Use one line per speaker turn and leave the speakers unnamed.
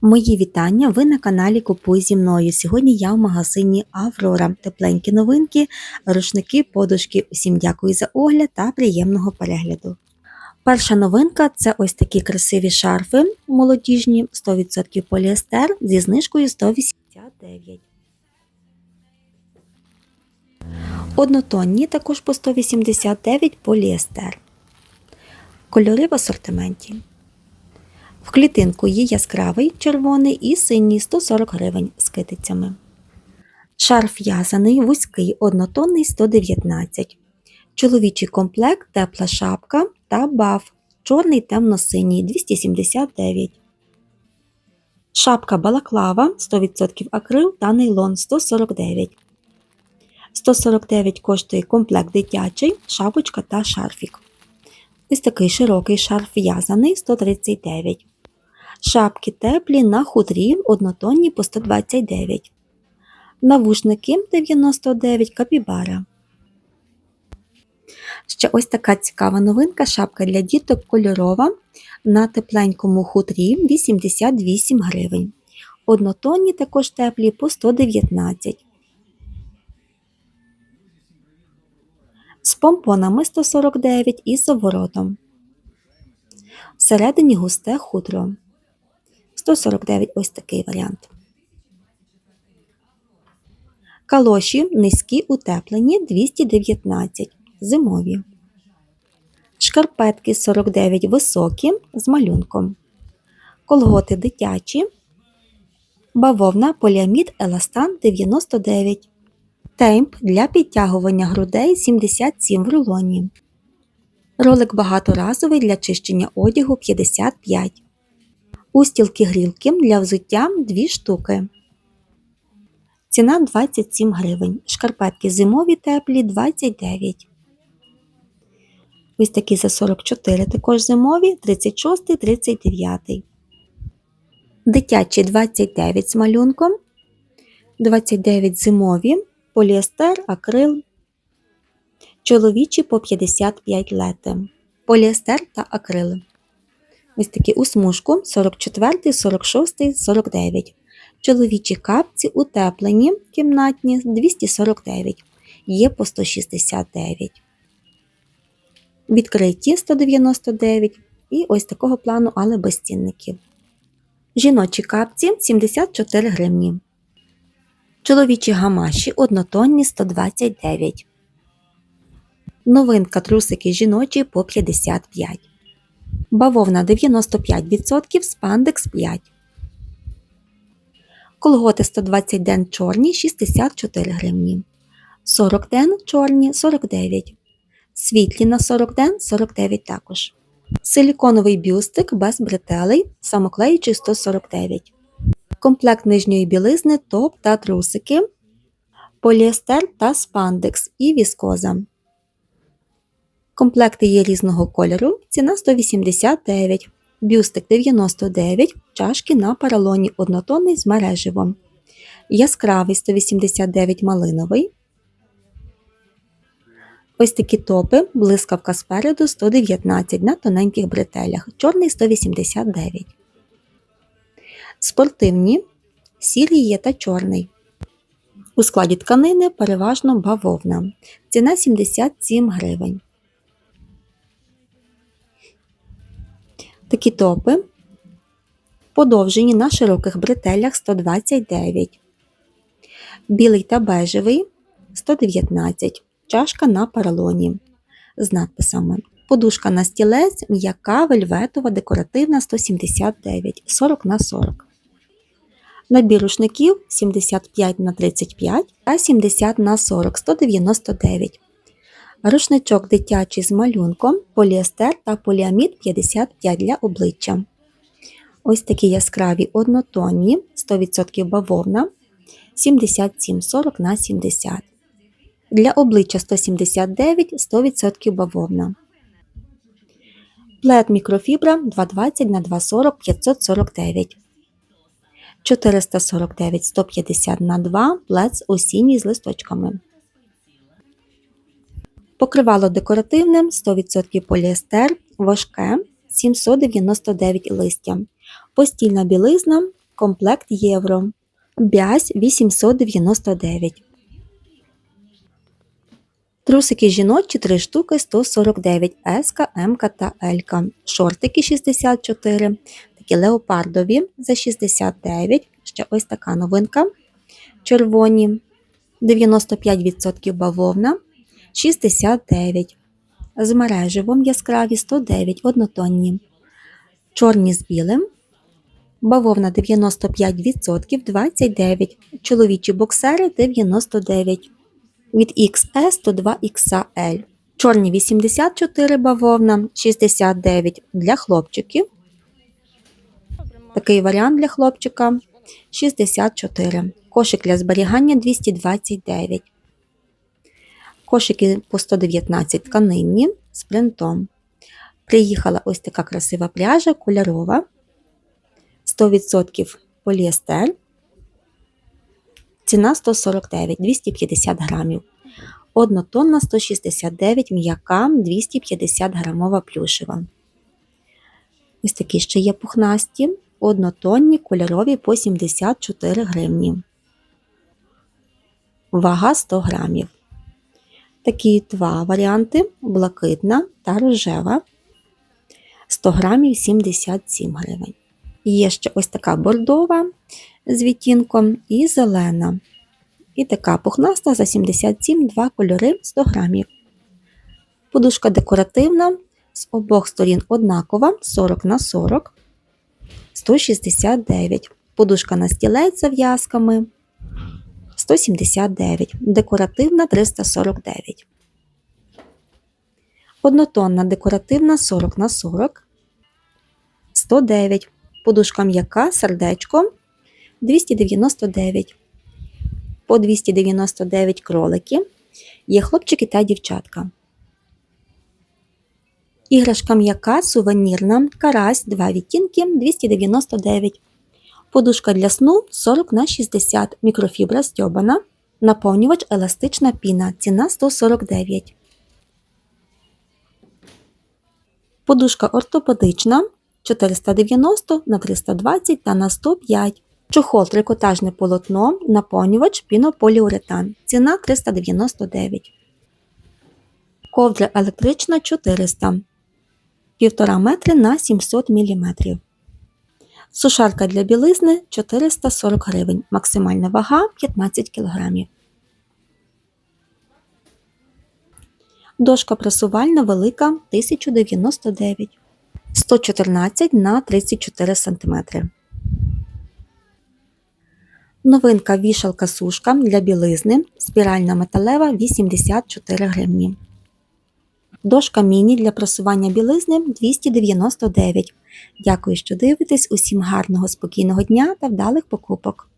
Мої вітання! Ви на каналі Купуй зі мною. Сьогодні я в магазині Аврора. Тепленькі новинки, рушники, подушки. Усім дякую за огляд та приємного перегляду. Перша новинка це ось такі красиві шарфи молодіжні, 100% поліестер зі знижкою 189. Однотонні також по 189 поліестер. Кольори в асортименті. В клітинку є яскравий червоний і синій 140 гривень з китицями. Шарф в'язаний, вузький, однотонний 119. Чоловічий комплект, тепла шапка та баф. Чорний темно-синій 279. Шапка балаклава 100% акрил та нейлон 149. 149 коштує комплект дитячий, шапочка та шарфік. Ось такий широкий шарф в'язаний 139. Шапки теплі на хутрі однотонні по 129. Навушники 99 капібара. Ще ось така цікава новинка шапка для діток кольорова на тепленькому хутрі 88 гривень. Однотонні також теплі по 119. З помпонами 149 і з оборотом. Всередині густе хутро. 149 ось такий варіант. Калоші низькі утеплені 219 зимові. Шкарпетки 49 високі з малюнком. Колготи дитячі. Бавовна поліамід Еластан 99. Темп для підтягування грудей 77 в рулоні. Ролик багаторазовий для чищення одягу 55. Устілки грілки для взуття 2 штуки. Ціна 27 гривень. Шкарпетки зимові теплі 29. Ось такі за 44 також зимові 36, 39. Дитячі 29 з малюнком. 29 зимові. Поліестер, акрил. Чоловічі по 55 лети. Поліестер та акрили. Ось такі у смужку 44, 46, 49. Чоловічі капці утеплені кімнатні 249, є по 169. Відкриті 199 і ось такого плану, але без цінників. Жіночі капці 74 гривні. Чоловічі гамаші однотонні 129. Новинка трусики жіночі по 55. Бавовна 95%, спандекс 5. Колготи 120 ден чорні 64 гривні. 40 ден чорні 49. Світлі на 40 ден 49 також. Силіконовий бюстик без бретелей, самоклеючий 149. Комплект нижньої білизни, топ та трусики. Поліестер та спандекс і віскоза. Комплекти є різного кольору, ціна 189, бюстик 99, чашки на поролоні однотонний з мереживом. Яскравий 189 малиновий. Ось такі топи, блискавка спереду 119 на тоненьких бретелях, чорний 189. Спортивні сірий є та чорний. У складі тканини переважно бавовна. Ціна 77 гривень. Такі топи подовжені на широких бретелях 129, білий та бежевий 119, чашка на поролоні з надписами. Подушка на стілець, м'яка, вельветова, декоративна 179, 40 на 40. Набір рушників 75 на 35 та 70 на 40 199. Рушничок дитячий з малюнком, поліестер та поліамід 55 для обличчя. Ось такі яскраві однотонні, 100% бавовна 77-40 на 70. Для обличчя 179 100% бавовна. Плед мікрофібра 220 на 240 549. 449 150 на 2 плед з осінній з листочками. Покривало декоративне 100% поліестер, важке 799 листя. Постільна білизна комплект євро. Бязь 899. Трусики жіночі 3 штуки 149 С, М та Л. Шортики 64. Такі леопардові за 69. Ще ось така новинка. Червоні 95% бавовна 69. З мереживом яскраві 109 однотонні. Чорні з білим. Бавовна 95% 29. Чоловічі боксери 99 від XS до 2XL. Чорні 84 бавовна, 69 для хлопчиків. Такий варіант для хлопчика 64. Кошик для зберігання 229. Кошики по 119 тканинні з принтом. Приїхала ось така красива пряжа кольорова. 100% поліестер. Ціна 149 250 грамів. Однотонна 169 м'яка 250 грамова плюшева. Ось такі ще є пухнасті, однотонні кольорові по 74 гривні. Вага 100 грамів. Такі два варіанти блакитна та рожева. 100 грамів 77 гривень. Є ще ось така бордова з відтінком і зелена. І така пухнаста за 77 два кольори 100 грамів. Подушка декоративна з обох сторін однакова 40 на 40 169. Подушка на стілець за в'язками 179. Декоративна 349. Однотонна декоративна 40 на 40 109. Подушка м'яка сердечко 299. По 299 кролики. Є хлопчики та дівчатка. Іграшка м'яка, сувенірна, карась, 2 відтінки 299. Подушка для сну 40 на 60 мікрофібра стьобана. Наповнювач еластична піна. Ціна 149. Подушка ортопедична 490 на 320 та на 105. Чохол трикотажне полотно, наповнювач пінополіуретан. Ціна 399. Ковдра електрична 400 1,5 метри на 700 мм. Сушарка для білизни 440 гривень. Максимальна вага 15 кг. Дошка пресувальна велика 1099 114 на 34 см. Новинка вішалка сушка для білизни. Спіральна металева 84 гривні. Дошка міні для просування білизни 299. Дякую, що дивитесь. Усім гарного спокійного дня та вдалих покупок!